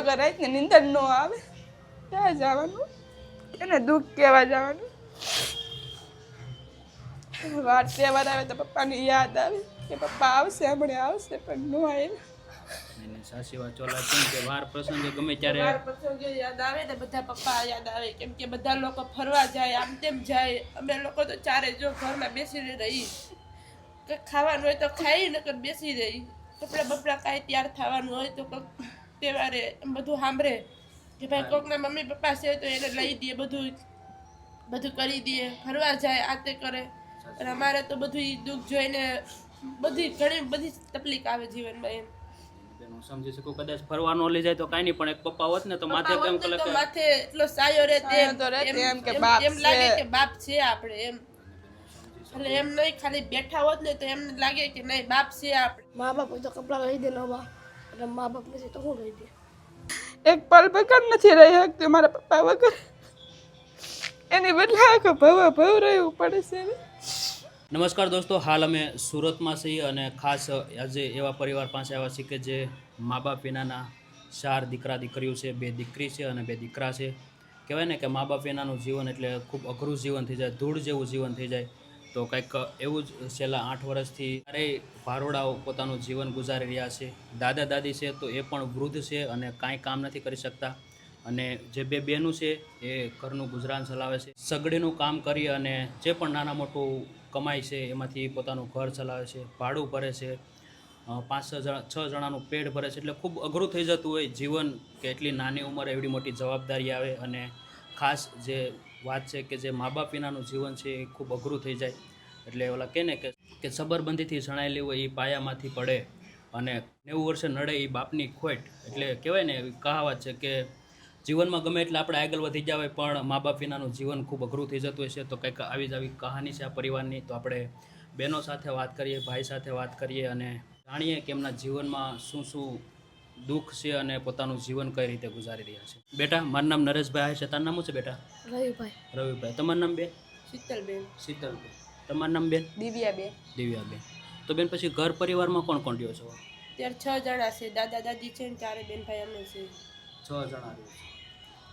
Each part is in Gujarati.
વગર રાતને નિંદર ન આવે. ક્યાં જવાનું? એને દુઃખ કહેવા જવાનું. વાર તહેવાર આવે તો પપ્પાની યાદ આવે કે પપ્પા આવશે હમણે આવશે પણ ન આવે. એને સાચી વાત ચોલા કેમ કે વાર પ્રસંગે ગમે ત્યારે વાર પ્રસંગે યાદ આવે ને બધા પપ્પા યાદ આવે. કેમ કે બધા લોકો ફરવા જાય આમ તેમ જાય. અમે લોકો તો ચારે જો ઘરમાં બેસીને રહી. કે ખાવાનું હોય તો ખાઈ નકર બેસી રહી. કપડા બપડા કાંઈ તૈયાર થવાનું હોય તો કોઈક તહેવારે એમ બધું સાંભળે. કે ભાઈ કોકના મમ્મી પપ્પા છે તો એને લઈ દે બધું બધું કરી દે ફરવા જાય આ તે કરે. અને અમારે તો બધું દુઃખ જોઈને બધી ઘણી બધી તકલીફ આવે જીવનમાં એમ. હું સમજી શકું કદાચ ફરવા ન લઈ જાય તો કઈ નહીં પણ એક પપ્પા હોત ને તો માથે કેમ પપ્પા કલે હોત ને તો માથે એટલો સાયો રહે તેમ. તો રહે એમ કે બાપ એમ લાગે કે બાપ છે આપણે એમ. એટલે એમ નહીં ખાલી બેઠા હોત ને તો એમ લાગે કે નહીં બાપ છે આપણે. મા બાપ હોય તો કપડાં લઈ દે નવા અને મા બાપ નથી તો હું લઈ દે એક પલ વગર નથી રહી શકતી મારા પપ્પા વગર. એની બદલે આખો ભવ ભવ રહેવું પડે છે નમસ્કાર દોસ્તો હાલ અમે સુરતમાં છીએ અને ખાસ આજે એવા પરિવાર પાસે આવ્યા છીએ કે જે મા બાપ વિનાના ચાર દીકરા દીકરીઓ છે બે દીકરી છે અને બે દીકરા છે. કહેવાય ને કે મા બાપ વિનાનું જીવન એટલે ખૂબ અઘરું જીવન થઈ જાય ધૂળ જેવું જીવન થઈ જાય. તો કંઈક એવું જ છેલ્લા આઠ વર્ષથી ક્યારેય ભારોડાઓ પોતાનું જીવન ગુજારી રહ્યા છે. દાદા દાદી છે તો એ પણ વૃદ્ધ છે અને કાંઈ કામ નથી કરી શકતા. અને જે બે બહેનું છે એ ઘરનું ગુજરાન ચલાવે છે. સગડીનું કામ કરી અને જે પણ નાના મોટું કમાય છે એમાંથી પોતાનું ઘર ચલાવે છે, ભાડું ભરે છે. પાંચ છ જણા, છ જણાનું પેડ ભરે છે એટલે ખૂબ અઘરું થઈ જતું હોય જીવન કે એટલી નાની ઉંમરે એવડી મોટી જવાબદારી આવે અને ખાસ જે વાત છે કે જે મા બાપ વિનાનું જીવન છે એ ખૂબ અઘરું થઈ જાય. એટલે ઓલા કહે ને કે કે સબરબંધીથી શણાયેલી હોય એ પાયામાંથી પડે અને નેવું વર્ષે નડે એ બાપની ખોટ. એટલે કહેવાય ને એવી કહાવત છે કે, જીવનમાં ગમે એટલે આપણે આગળ વધી જાવે પણ મા બાપ વિનાનું જીવન ખૂબ અઘરું થઈ જતું હોય છે. તો કંઈક આવી જ આવી કહાની છે આ પરિવારની. તો આપણે બહેનો સાથે વાત કરીએ, ભાઈ સાથે વાત કરીએ અને જાણીએ કે એમના જીવનમાં શું શું દુઃખ છે અને પોતાનું જીવન કઈ રીતે ગુજારી રહ્યા છે? બેટા મારું નામ નરેશભાઈ છે. તારું નામ શું છે બેટા? રવિભાઈ. રવિભાઈ. તમારું નામ બેન? શીતલબેન. શીતલબેન. તમારું નામ બેન? દિવ્યાબેન. દિવ્યાબેન. તો બેન પછી ઘર પરિવારમાં કોણ કોણ રહ્યો છો? ત્યારે છ જણા છે. દાદા દાદી છે ને ચારે બેન ભાઈ અમે છે છ જણા રહ્યો છો.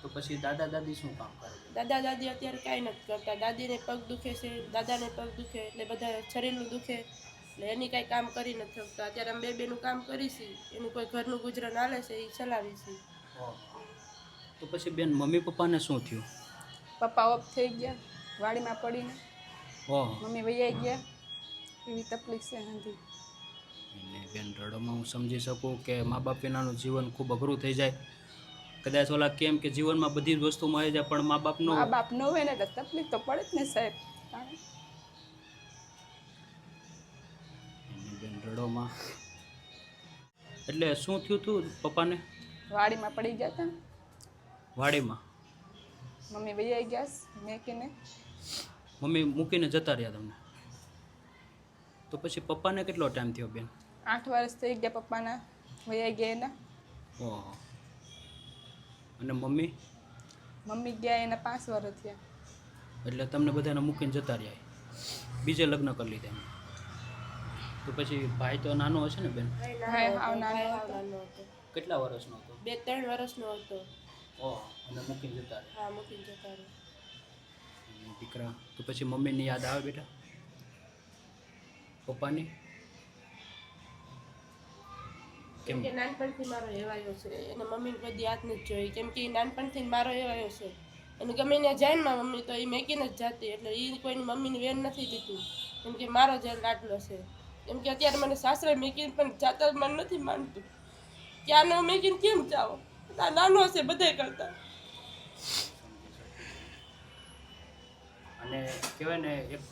તો પછી દાદા દાદી શું કામ કરે દાદા દાદી અત્યારે કાંઈ નથી કરતા. દાદીને પગ દુખે છે દાદાને પગ દુખે એટલે બધા શરીરનું દુખે. એટલે એની કાંઈ કામ કરી નથી શકતા. અત્યારે અમે બે બેનું કામ કરીશી. એનું કોઈ ઘરનું ગુજરાન હાલે છે એ ચલાવીશી. તો પછી બેન મમ્મી પપ્પાને શું થયું? પપ્પા ઓફ થઈ ગયા વાડીમાં પડીને. મમ્મી વૈયા ગયા. એવી તકલીફ છે નથી એટલે બેન રડોમાં હું સમજી શકું કે મા બાપ વિનાનું જીવન ખૂબ અઘરું થઈ જાય. કદાચ ઓલા કેમ કે જીવનમાં બધી જ વસ્તુ મળી જાય પણ મા બાપનું મા બાપ ન હોય ને એટલે તકલીફ તો પડે જ ને સાહેબ. રડોમાં એટલે શું થયું હતું પપ્પાને? વાડીમાં પડી ગયા હતા વાડીમાં? મમ્મી વૈયા ગયા મેકીને. મમ્મી મૂકીને જતા રહ્યા તમને? તો પછી પપ્પાને કેટલો ટાઈમ થયો બેન? આઠ વર્ષ થઈ ગયા પપ્પાના વૈયા ગયા એના. ઓહો. અને મમ્મી? મમ્મી ગયા એના પાંચ વર્ષ થયા. એટલે તમને બધાને મૂકીને જતા રહ્યા. બીજે લગ્ન કરી લીધા એમ. તો પછી ભાઈ તો નાનો હશે ને બેન? ભાઈ હાવ નાનો હતો. હાવ નાનો હતો. કેટલા વર્ષનો હતો? બે ત્રણ વર્ષનો હતો. ઓહ અને મૂકીને જતા હા મૂકીને જતા રહે. દીકરા તો પછી મમ્મીની યાદ આવે બેટા? પપ્પાની? કેમ? કે નાનપણથી મારો એવાયો છે એને મમ્મીને કદી યાદ નથી જોઈ. કેમ કે એ નાનપણથી મારો એવાયો છે. અને ગમે ત્યાં જાય ને મમ્મી તો એ મેકીને જ જાતી. એટલે એ કોઈની મમ્મીની વેન નથી દીધું. કેમ કે મારો જે લાડલો છે. કેમ કે અત્યારે મને સાસરે મેકીને પણ જાતા મન નથી માનતું. ત્યાંનો મેકીને કેમ જાઓ? આ નાનો હશે બધે કરતા. અને કહેવાય ને એક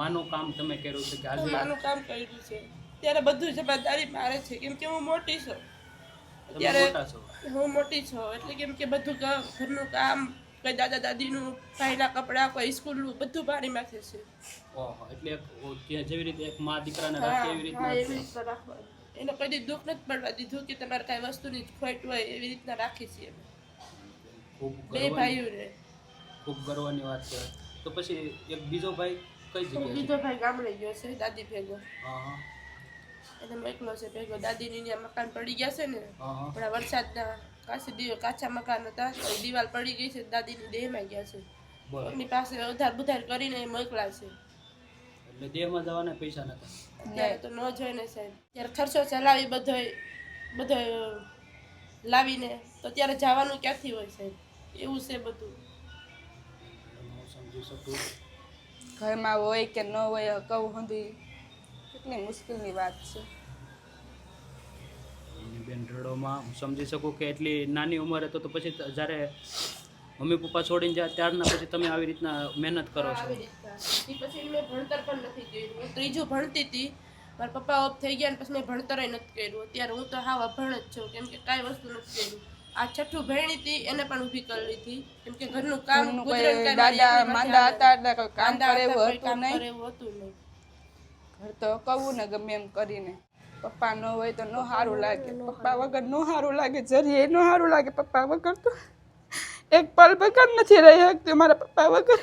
માનું કામ તમે કર્યું છે કે માનું કામ કર્યું છે. ત્યારે બધું જવાબદારી મારે છે. કેમ કે હું મોટી છું. ત્યારે હું મોટી છું. એટલે કેમ કે બધું ઘરનું કામ કોઈ દાદા દાદીનું ભાઈના કપડાં કોઈ સ્કૂલનું બધું ભારી માથે છે. એટલે જેવી રીતે એક માં દીકરાને રાખે એવી રીતના રાખવાનું. એને કદી દુઃખ નથી પડવા દીધું કે તમારે કાંઈ વસ્તુની ખોટ હોય એવી રીતના રાખી છીએ બે ભાઈઓને. ખૂબ ગર્વની વાત છે. તો પછી એક બીજો ભાઈ કઈ જગ્યાએ બીજો ભાઈ ગામડે ગયો છે દાદી ભેગો. એને મોકલો છે ભેગો. દાદીની મકાન પડી ગયા છે ને હમણાં વરસાદના કાચી દીવ કાચા મકાન હતા. દિવાલ પડી ગઈ છે દાદીની દેહમાં ગયા છે. એમની પાસે ઉધાર બુધાર કરીને મોકલા છે. એટલે દેહમાં જવાના પૈસા નતા. અત્યારે તો ન જોઈને સાહેબ. ત્યારે ખર્ચો ચલાવી બધોય બધો લાવીને તો ત્યારે જવાનું ક્યાંથી હોય સાહેબ? એવું છે બધું. ઘરમાં હોય કે ન હોય કહું સુધી કેટલી મુશ્કેલની વાત છે. બેન રડોમાં. હું સમજી શકું કે એટલી નાની ઉંમરે તો તો પછી જ્યારે મમ્મી પપ્પા છોડીને જાય ત્યારના પછી તમે આવી રીતના મહેનત કરો છો? પછી મેં ભણતર પણ નથી કર્યું. હું ત્રીજું ભણતી હતી. મારા પપ્પા ઓફ થઈ ગયા ને પછી મેં ભણતર નથી કર્યું. અત્યારે હું તો હાવ અભણ જ છું. કેમ કે કાંઈ વસ્તુ નથી કર્યું. આ છઠ્ઠું ભણી હતી એને પણ ઊભી કરી લીધી. કેમ કે ઘરનું કામ દાદા માંદા એટલે કોઈ હતું કામ કરે એવું હતું નહીં. ઘર તો કહું ને ગમે એમ કરીને. પપ્પા ન હોય તો ન સારું લાગે. પપ્પા વગર ન સારું લાગે જરીએ ન સારું લાગે પપ્પા વગર તો એક પલ વગર નથી રહી શકતી મારા પપ્પા વગર.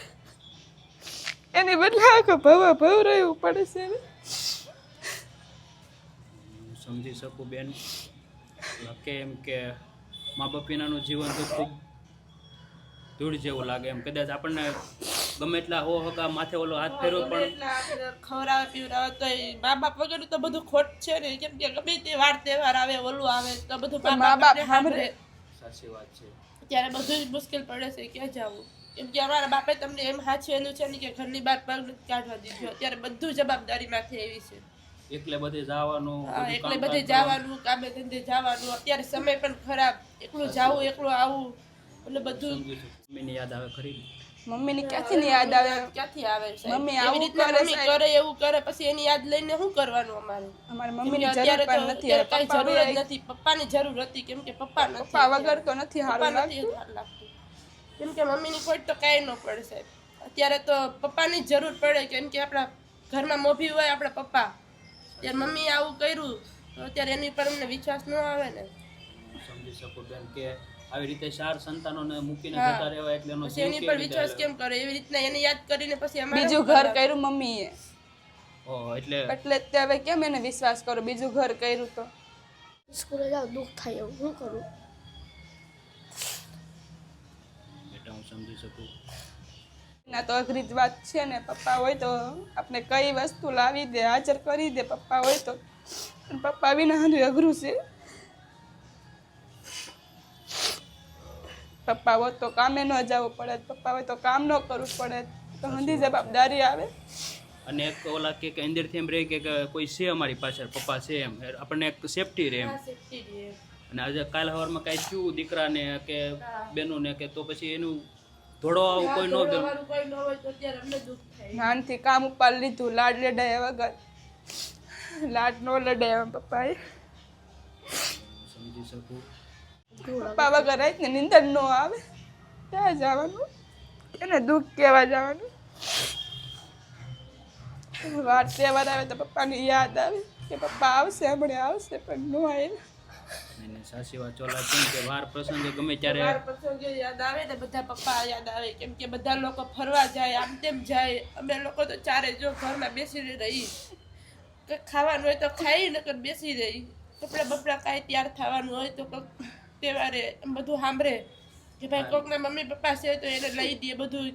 એની બદલે આખો ભવ ભવ રહેવું પડે છે હું સમજી શકું બેન કે એમ કે મા બાપ વિનાનું જીવન તો ખૂબ ધૂળ જેવું લાગે. એમ કદાચ આપણને ગમે એટલા હો હકા માથે ઓલો હાથ ફેરવો પણ. ખવડાવે પીવડાવે તો મા બાપ વગર તો બધું ખોટ છે ને. કેમ કે ગમે તે વાર તહેવાર આવે ઓલું આવે તો બધું મા બાપ સાંભળે. સાચી વાત છે. ત્યારે બધું જ મુશ્કેલ પડે છે ક્યાં જવું. કેમ કે અમારા બાપે તમને એમ હાચવેલું છે ને કે ઘરની બહાર પગ કાઢવા દીધો. અત્યારે બધું જવાબદારી માથે એવી છે. એકલે બધે જવાનું હા, એટલે બધે. જવાનું કામે ધંધે જવાનું. અત્યારે સમય પણ ખરાબ. એકલું જાવું એકલું આવું. એટલે બધું મમ્મીની યાદ આવે ખરી મમ્મીની ક્યાંથી ની યાદ આવે? ક્યાંથી આવે? મમ્મી આવું રીતના કરે મમ્મી કરે એવું કરે પછી એની યાદ લઈને શું કરવાનું અમારે? અમારે મમ્મીની જરૂર અત્યારે તો પણ નથી કઈ પપ્પા જરૂર જ નથી. પપ્પાની જરૂર હતી કેમ કે પપ્પા નથી પપ્પા વગર તો નથી હારું લાગતું. કેમ કે મમ્મીની ખોટ તો કાંઈ ન પડે સાહેબ. અત્યારે તો પપ્પાની જ જરૂર પડે કેમ કે આપણા ઘરમાં મોભી હોય આપણા પપ્પા. ત્યારે મમ્મી આવું કર્યું તો અત્યારે એની પર અમને વિશ્વાસ ન આવે ને. સમજી શકું બેન કે આવી રીતે ચાર સંતાનોને મૂકીને જતા રહેવા એટલે એનો એની પર વિશ્વાસ કેમ કરે? એવી રીતના એને યાદ કરીને પછી અમારે બીજું ઘર કર્યું મમ્મીએ. ઓ એટલે એટલે તે હવે કેમ એને વિશ્વાસ કરો? બીજું ઘર કર્યું તો? સ્કૂલે જાવ દુઃખ થાય એવું. શું કરું? બેટા હું સમજી શકું. ના તો અઘરી જ વાત છે ને પપ્પા હોય તો આપણે કઈ વસ્તુ લાવી દે હાજર કરી દે પપ્પા હોય તો. પપ્પા વિના હંધું અઘરું છે. પપ્પા હોય તો કામે ન જવું પડે પપ્પા હોય તો કામ ન કરવું પડે. તો હંધી જવાબદારી આવે. અને એક ઓલા કે કે અંદરથી એમ રહે કે કે કોઈ છે અમારી પાછળ પપ્પા છે એમ. આપણને એક સેફટી રહે એમ. અને આજે કાલ સવારમાં કાંઈ થયું દીકરાને કે બેનોને કે તો પછી એનું ધોડો આવું કોઈ ન બેન વાળું કોઈ ન હોય તો અત્યારે અમને દુઃખ થાય. નાનથી કામ ઉપર લીધું લાડ લડાયા વગર. લાડ ન લડાયા પપ્પાએ. સમજી શકું. પપ્પા વગર રાત ને નિંદર ન આવે. ક્યાં જવાનું? એને દુઃખ કહેવા જવાનું. વાર તહેવાર આવે તો પપ્પાની યાદ આવે કે પપ્પા આવશે હમણાં આવશે પણ ન આવે. અને સાચી વાત ચોલા કેમ કે વાર પ્રસંગે ગમે ત્યારે વાર પ્રસંગે યાદ આવે ને બધા પપ્પા યાદ આવે. કેમ કે બધા લોકો ફરવા જાય આમ તેમ જાય. અમે લોકો તો ચારે જો ઘરમાં બેસીને રહી કંઈક ખાવાનું હોય તો ખાઈ નકર બેસી રહી કપડા બપડા કાંઈ તૈયાર થવાનું હોય તો કોઈક તહેવારે બધું સાંભળે. કે ભાઈ કોકના મમ્મી પપ્પા છે તો એને લઈ દે બધું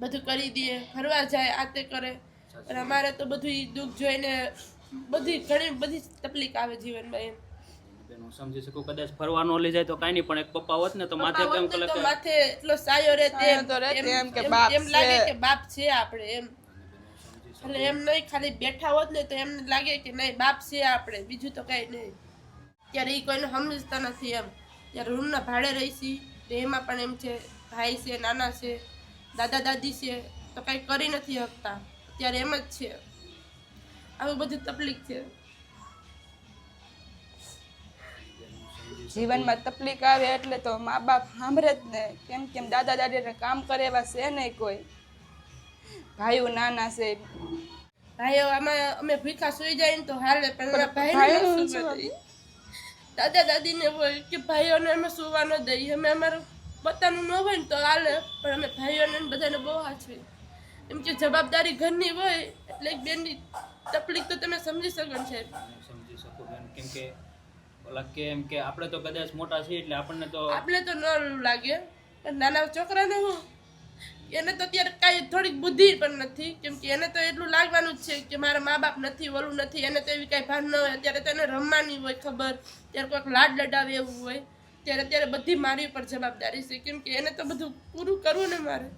બધું કરી દે ફરવા જાય આ તે કરે. અને અમારે તો બધું દુઃખ જોઈને બધી ઘણી બધી તકલીફ આવે જીવનમાં એમ. હું સમજી શકું કદાચ ફરવા નો લઈ જાય તો કઈ નહીં પણ એક પપ્પા હોત ને તો માથે કેમ પપ્પા કલે હોત ને તો કે માથે એટલો સાયો રહે તેમ તો રહે એમ કે બાપ એમ લાગે કે બાપ છે આપણે એમ. એટલે એમ નહીં ખાલી બેઠા હોત ને તો એમ લાગે કે નહીં બાપ છે આપણે બીજું તો કઈ નહીં. ત્યારે એ કોઈને સમજતા નથી એમ. ત્યારે રૂમના ભાડે રહીશી તો એમાં પણ એમ છે ભાઈ છે નાના છે દાદા દાદી છે તો કઈ કરી નથી શકતા. ત્યારે એમ જ છે. આવી બધી તકલીફ છે. જીવનમાં તકલીફ આવે એટલે તો મા બાપ સાંભળે જ ને. કેમ કેમ દાદા દાદીને કામ કરે એવા છે નહીં કોઈ. ભાઈઓ નાના છે. ભાઈઓ આમાં અમે ભીખા સુઈ જાય ને તો હાલે પણ અમારા દાદા દાદીને હોય કે ભાઈઓને અમે સુવા ન દઈએ. અમે અમારું પોતાનું ન હોય ને તો હાલે. પણ અમે ભાઈઓને બધાને બહુ હાચવી એમ કે જવાબદારી ઘરની હોય એટલે એક બેનની તકલીફ તો તમે સમજી શકો સાહેબ. સમજી શકું બેન. કેમ કે ઓલા કેમ કે આપણે તો કદાચ મોટા છીએ એટલે આપણને તો આપણે તો ન લાગે. પણ નાના છોકરાને હું એને તો અત્યારે કાંઈ થોડીક બુદ્ધિ પણ નથી. કેમ કે એને તો એટલું લાગવાનું જ છે કે મારા મા બાપ નથી ઓલું નથી એને તો એવી કાંઈ ભાન ન હોય. અત્યારે તો એને રમવાની હોય ખબર. ત્યારે કોઈક લાડ લડાવે એવું હોય. ત્યારે અત્યારે બધી મારી ઉપર જવાબદારી છે. કેમ કે એને તો બધું પૂરું કરવું ને મારે.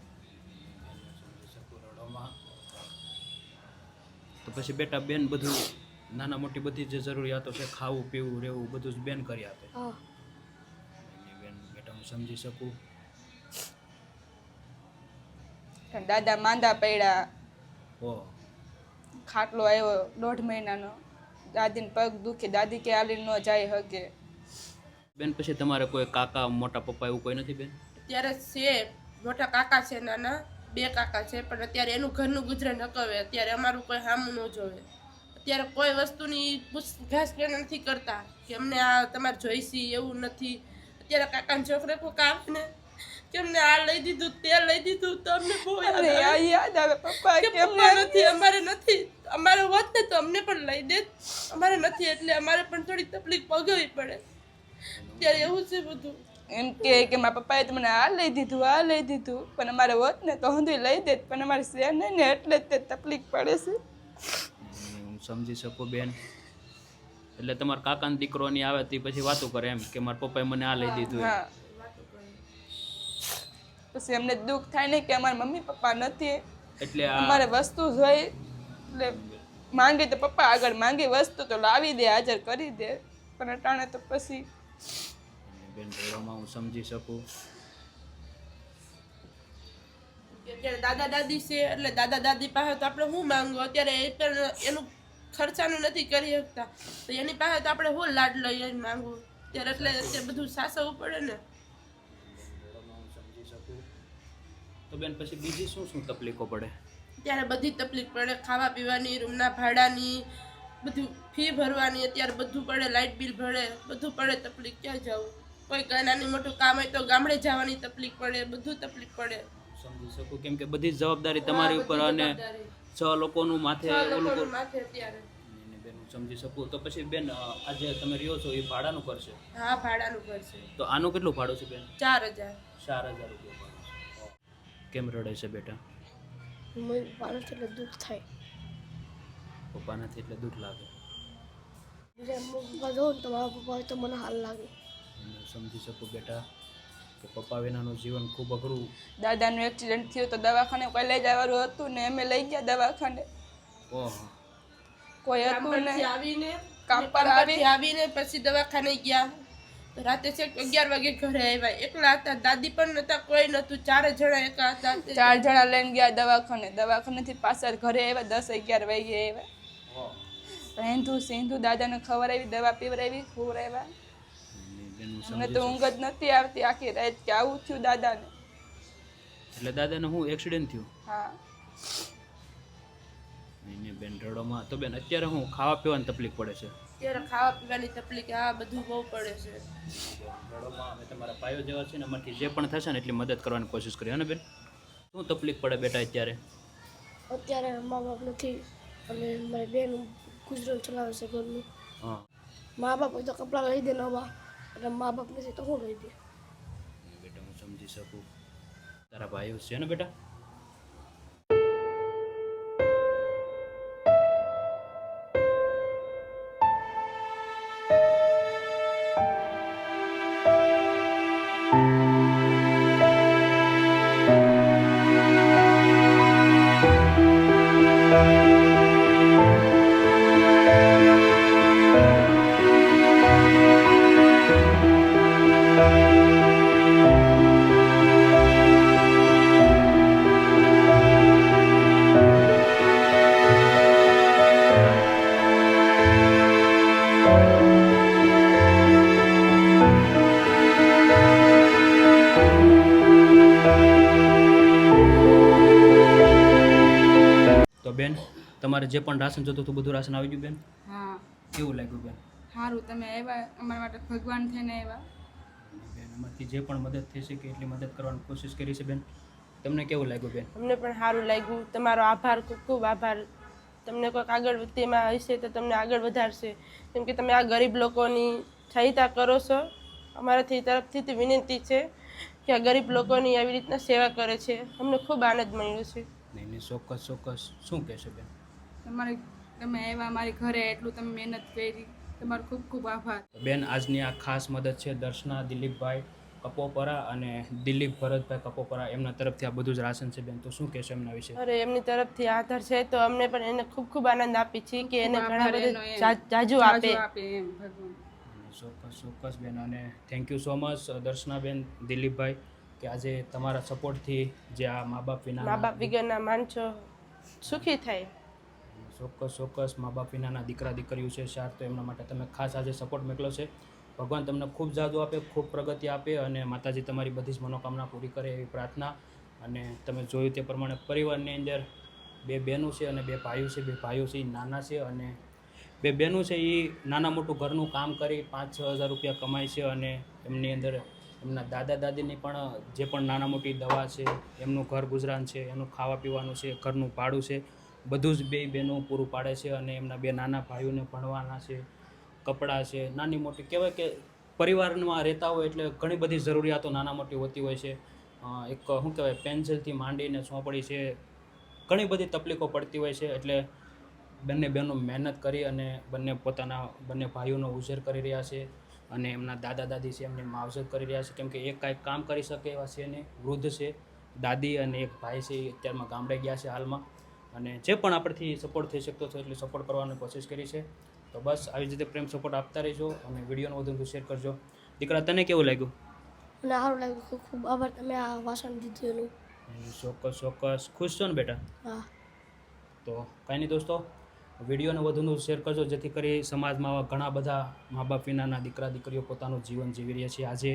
તો પછી બેટા બેન બધું નાના મોટી બધી જે જરૂરિયાતો છે ખાવું પીવું રહેવું બધું જ બેન કરી આપે. હા. બેન બેટા હું સમજી શકું. દાદા માંદા પડ્યા. ઓ. ખાટલો આવ્યો દોઢ મહિનાનો. દાદીને પગ દુખે. દાદી કે આલી ન જાય હગે. બેન પછી તમારે કોઈ કાકા મોટા પપ્પા એવું કોઈ નથી બેન? અત્યારે છે. મોટા કાકા છે નાના. બે કાકા છે પણ અત્યારે એનું ઘરનું ગુજરાન નકવે અત્યારે અમારું કોઈ હામું ન જોવે. અત્યારે કોઈ વસ્તુની પૂછઘાછ પણ નથી કરતા. કે અમને આ તમારે જોઈશી એવું નથી. અત્યારે કાકાને છોકરે કોઈ કામ ને. કે અમને આ લઈ દીધું તે લઈ દીધું તો અમને બહુ યાદ આવે. આ યાદ આવે પપ્પા કે નથી અમારે નથી. અમારે હોત ને તો અમને પણ લઈ દે અમારે નથી એટલે અમારે પણ થોડી તકલીફ ભોગવવી પડે. ત્યારે એવું છે બધું. એમ કે કે મારા પપ્પાએ તો મને આ લઈ દીધું આ લઈ દીધું. પણ અમારે હોત ને તો હું લઈ દેત પણ અમારે શેર નહીં ને એટલે જ તે તકલીફ પડે છે. હું સમજી શકું બેન. એટલે તમારા કાકાનો દીકરો ની આવે તે પછી વાતો કરે એમ કે મારા પપ્પાએ મને આ લઈ દીધું હા. પછી એમને દુઃખ થાય ને કે અમારા મમ્મી પપ્પા નથી. એટલે અમારે વસ્તુ જોઈ એટલે માંગે તો પપ્પા આગળ માંગે વસ્તુ તો લાવી દે હાજર કરી દે. પણ અટાણે તો પછી બેન રડવામાં હું સમજી શકું. અત્યારે દાદા દાદી છે એટલે દાદા દાદી પાસે તો આપણે શું માંગો અત્યારે એ પણ એનું ખર્ચાનું નથી કરી શકતા. તો એની પાસે તો આપણે શું લાડ લઈ માંગવું? ત્યારે એટલે અત્યારે બધું સાસવવું પડે ને રડવામાં હું સમજી શકું તો બેન પછી બીજી શું શું તકલીફો પડે? ત્યારે બધી તકલીફ પડે. ખાવા પીવાની રૂમના ભાડાની બધું ફી ભરવાની અત્યારે બધું પડે લાઇટ બિલ ભરે બધું પડે તકલીફ ક્યાં જવું કોઈ નાની મોટું કામ હોય તો ગામડે જવાની તકલીફ પડે બધું તકલીફ પડે. સમજી શકું કેમ કે બધી જવાબદારી તમારી ઉપર અને છ લોકોનું માથે ઓલું માથે અત્યારે. બેન હું સમજી શકું. તો પછી બેન આજે તમે રહ્યો છો એ ભાડાનું કરશે? હા ભાડાનું કરશે. તો આનું કેટલું ભાડું છે બેન? ચાર હજાર. ચાર હજાર રૂપિયા. કેમ રડે છે બેટા? મમ્મી પપ્પાને એટલે દુઃખ થાય. પપ્પાનાથી એટલે દુઃખ લાગે. બીજા પપ્પા જોઉં તો મારા પપ્પા હોય તો મને હાલ લાગે. સમજી શકું બેટા કે પપ્પા વિનાનું જીવન ખૂબ અઘરું. દાદાનું એક્સિડન્ટ થયું તો દવાખાને કોઈ લઈ જવાનું હતું ને અમે લઈ ગયા દવાખાને. ઓહો. કોઈ હતું ને આવીને કામ પર આવી. આવીને પછી દવાખાને ગયા. રાતે છેક અગિયાર વાગે ઘરે આવ્યા. એકલા હતા દાદી પણ નતા કોઈ નતું. ચાર જણા એકા હતા. ચાર જણા લઈને ગયા દવાખાને. દવાખાનેથી પાછા ઘરે આવ્યા દસ અગિયાર વાગે આવ્યા. રહેંધું સિંધુ દાદાને ખબર આવી દવા પીવડાવી ખવડાવ્યા મને અમને તો ઊંઘ જ નથી આવતી આખી રાત કે આવું થયું દાદાને. એટલે દાદાને હું એક્સિડન્ટ થયું? હા. બેન રડોમાં તો બેન અત્યારે હું ખાવા પીવાની તકલીફ પડે છે? ત્યારે ખાવા પીવાની તકલીફ આ બધું બહુ પડે છે. રડોમાં અમે તમારા પાયો જેવા છે ને એમાંથી જે પણ થશે ને એટલી મદદ કરવાની કોશિશ કરી ને બેન? શું તકલીફ પડે બેટા અત્યારે? અત્યારે મા બાપ નથી અને મારી બેન ગુજરાન ચલાવે છે ઘરનું. હા. મા બાપ હોય તો કપડાં લઈ દે નવા અને મા બાપ નથી તો હું લઈ દે? બેટા હું સમજી શકું. તારા ભાઈઓ છે ને બેટા? તમારે જે પણ રાશન જોતું હતું બધું રાશન આવી ગયું બેન? હા. કેવું લાગ્યું બેન? સારું તમે આવ્યા અમારા માટે ભગવાન થઈને આવ્યા. બેન અમારથી જે પણ મદદ થઈ શકે એટલી મદદ કરવાની કોશિશ કરી છે બેન. તમને કેવું લાગ્યું બેન? અમને પણ સારું લાગ્યું. તમારો આભાર ખૂબ ખૂબ આભાર. તમને કોઈક આગળ તેમાં હશે તો તમને આગળ વધારશે. કેમ કે તમે આ ગરીબ લોકોની સહાયતા કરો છો. અમારાથી તરફથી તે વિનંતી છે કે આ ગરીબ લોકોની આવી રીતના સેવા કરે છે. અમને ખૂબ આનંદ મળ્યો છે. નહીં નહીં ચોક્કસ ચોક્કસ. શું કહેશો બેન? તમારે તમે આવ્યા મારી ઘરે એટલું તમે મહેનત કરી. તમારો ખૂબ ખૂબ આભાર. બેન આજની આ ખાસ મદદ છે દર્શના દિલીપભાઈ કપોપરા અને દિલીપ ભરતભાઈ કપોપરા એમના તરફથી આ બધું જ રાશન છે બેન. તો શું કહેશો એમના વિશે? અરે એમની તરફથી આધાર છે. તો અમને પણ એને ખૂબ ખૂબ આનંદ આપી છે કે એને ઘણા બધા જાજુ આપે. એમ ભગવાન. ચોક્કસ ચોક્કસ બેન. અને થેન્ક યુ સો મચ દર્શનાબેન દિલીપભાઈ કે આજે તમારા સપોર્ટથી જે આ મા બાપ મા વિના બાપ વિગરના માણસો સુખી થાય. ચોક્કસ ચોક્કસ મા બાપ વિનાના દીકરા દીકરીઓ છે શાર તો એમના માટે તમે ખાસ આજે સપોર્ટ મોકલો છે. ભગવાન તમને ખૂબ જાદુ આપે, ખૂબ પ્રગતિ આપે અને માતાજી તમારી બધી જ મનોકામના પૂરી કરે એવી પ્રાર્થના. અને તમે જોયું તે પ્રમાણે પરિવારની અંદર બે બહેનો છે અને બે ભાઈઓ છે, બે ભાઈઓ છે એ નાના છે અને બે બહેનો છે એ નાના મોટું ઘરનું કામ કરી પાંચ, છ હજાર રૂપિયા કમાય છે અને એમની અંદર એમના દાદા દાદીની પણ જે પણ નાના મોટી દવા છે, એમનું ઘર ગુજરાન છે, એનું ખાવા પીવાનું છે, ઘરનું ભાડું છે બધું જ બે બહેનો પૂરું પાડે છે અને એમના બે નાના ભાઈઓને ભણવાના છે, કપડાં છે, નાની મોટી કહેવાય કે પરિવારમાં રહેતા હોય એટલે ઘણી બધી જરૂરિયાતો નાના મોટી હોતી હોય છે. એક શું કહેવાય, પેન્સિલથી માંડીને ચોપડી છે, ઘણી બધી તકલીફો પડતી હોય છે એટલે બંને બહેનો મહેનત કરી અને બંને પોતાના, બંને ભાઈઓનો ઉછેર કરી રહ્યા છે અને એમના દાદા દાદી છે એમની માવજત કરી રહ્યા છે. કેમ કે એક કાંઈક કામ કરી શકે એવા છે ને, વૃદ્ધ છે, દાદી અને એક ભાઈ છે એ અત્યારમાં ગામડે ગયા છે હાલમાં. અને જે પણ આપણથી સપોર્ટ થઈ શકતો છે એટલે સપોર્ટ કરવાની કોશિશ કરી છે. તો બસ આવી જ રીતે પ્રેમ સપોર્ટ આપતા રહેજો અને વિડીયોને વધુ વધુ શેર કરજો. દીકરા તને કેવું લાગ્યું? મને સારું લાગ્યું. ખૂબ ખૂબ આભાર તમે આ વાસણ દીધું ચોક્કસ ચોક્કસ. ખુશ છો ને બેટા? હા. તો કાંઈ નહીં દોસ્તો વિડીયોને વધુનું શેર કરજો જેથી કરી સમાજમાં આવા ઘણા બધા મા બાપ વિનાના દીકરા દીકરીઓ પોતાનું જીવન જીવી રહ્યા છે. આજે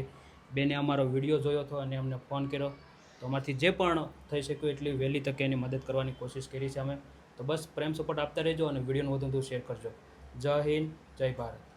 બેને અમારો વીડિયો જોયો હતો અને અમને ફોન કર્યો. તો અમારથી જે પણ થઈ શક્યું એટલી વહેલી તકે એની મદદ કરવાની કોશિશ કરી છે અમે. તો બસ પ્રેમ સપોર્ટ આપતા રહેજો અને વિડીયોને વધુ વધુ શેર કરજો. જય હિન્દ, જય ભારત.